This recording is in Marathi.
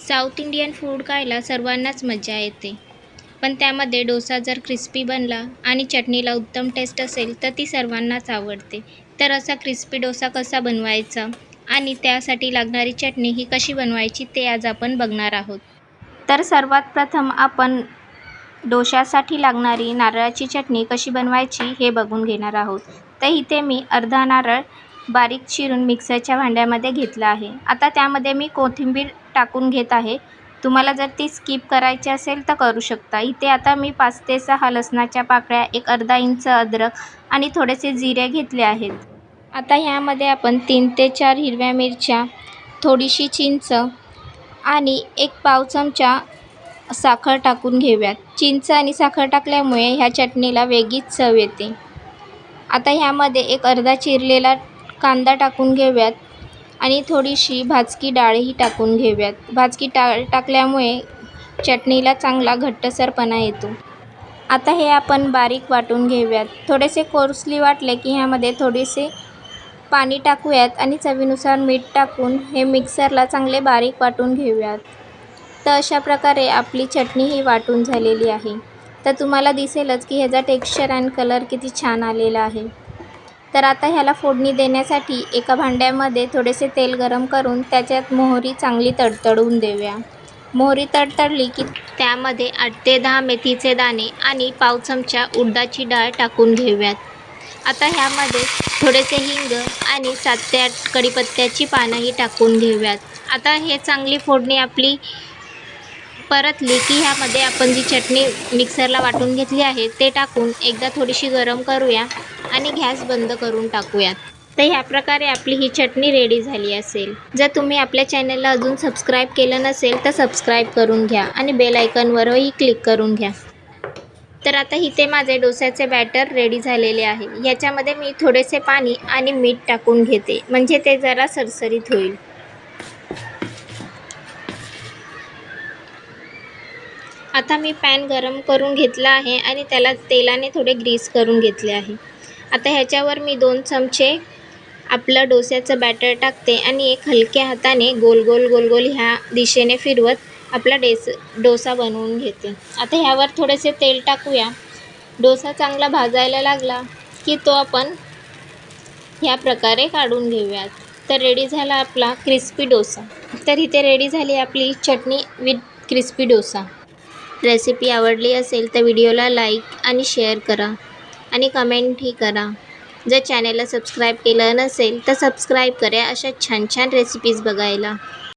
साऊथ इंडियन फूड खायला सर्वांनाच मजा येते. पण त्यामध्ये डोसा जर क्रिस्पी बनला आणि चटणीला उत्तम टेस्ट असेल तर ती सर्वांनाच आवडते. तर असा क्रिस्पी डोसा कसा बनवायचा आणि त्यासाठी लागणारी चटणी ही कशी बनवायची ते आज आपण बघणार आहोत. तर सर्वात प्रथम आपण डोशासाठी लागणारी नारळाची चटणी कशी बनवायची हे बघून घेणार आहोत. तर इथे मी अर्धा नारळ बारीक चिरून मिक्सरच्या भांड्यामध्ये घेतलं आहे. आता त्यामध्ये मी कोथिंबीर टाकून घेत आहे. तुम्हाला जर ती स्किप करायची असेल तर करू शकता. इथे आता मी पाच ते सहा लसणाच्या पाकळ्या एक अर्धा इंच अद्रक आणि थोडेसे जिरे घेतले आहेत. आता ह्यामध्ये आपण तीन ते चार हिरव्या मिरच्या थोडीशी चिंच आणि एक पाव चमचा साखर टाकून घेऊयात. चिंच आणि साखर टाकल्यामुळे ह्या चटणीला वेगळीच चव येते. आता ह्यामध्ये एक अर्धा चिरलेला कांदा टाकून घेऊयात आणि थोडीशी भाजकी डाळही टाकून घेऊयात. भाजकी डाळ टाकल्यामुळे चटणीला चांगला घट्टसरपणा येतो. आता हे आपण बारीक वाटून घेऊयात. थोडेसे कोर्सली वाटले की ह्यामध्ये थोडेसे पाणी टाकूयात आणि चवीनुसार मीठ टाकून हे मिक्सरला चांगले बारीक वाटून घेऊयात. तर अशा प्रकारे आपली चटणी ही वाटून झालेली आहे. तर तुम्हाला दिसेलच की ह्याचा टेक्स्चर अँड कलर किती छान आलेला आहे. तर आता ह्याला फोडणी देण्यासाठी एका भांड्यामध्ये थोडेसे तेल गरम करून त्याच्यात मोहरी चांगली तडतडून देऊया. मोहरी तडतडली की त्यामध्ये आठ ते दहा मेथीचे दाणे आणि पाव चमचा उडदाची डाळ टाकून घेऊयात. आता ह्यामध्ये थोडेसे हिंग आणि सात ते आठ कढीपत्त्याची पानंही टाकून घेऊयात. आता हे चांगली फोडणी आपली परतली की ह्यामध्ये आपण जी चटणी मिक्सरला वाटून घेतली आहे ते टाकून एकदा थोडीशी गरम करूया. आणि गॅस बंद करून टाकूयात. तर ह्या प्रकारे आपली ही चटणी रेडी झाली असेल. जर तुम्ही आपल्या चॅनलला अजून सबस्क्राईब केलं नसेल तर सबस्क्राईब करून घ्या आणि बेल आयकॉनवरही क्लिक करून घ्या. तर आता इथे माझे डोस्याचे बॅटर रेडी झालेले आहे. याच्यामध्ये मी थोडेसे पाणी आणि मीठ टाकून घेते. म्हणजे ते जरा सरसरीत होईल. आता मी पॅन गरम करून घेतला आहे आणि त्याला तेलाने थोडे ग्रीस करून घेतले आहे. आता ह्याच्यावर मी दोन चमचे आपलं डोस्याचं बॅटर टाकते आणि एक हलक्या हाताने गोल गोल गोल गोल ह्या दिशेने फिरवत आपला डेस डोसा बनवून घेते. आता ह्यावर थोडेसे तेल टाकूया. डोसा चांगला भाजायला लागला की तो आपण ह्या प्रकारे काढून घेऊयात. तर रेडी झाला आपला क्रिस्पी डोसा. तर इथे रेडी झाली आपली chutney with crispy dosa. Recipe आवडली असेल तर व्हिडिओला लाईक आणि शेअर करा. आणि कमेंटही करा. जर चॅनलला सबस्क्राईब केलं नसेल तर सबस्क्राईब करा अशा छान छान रेसिपीज बघायला.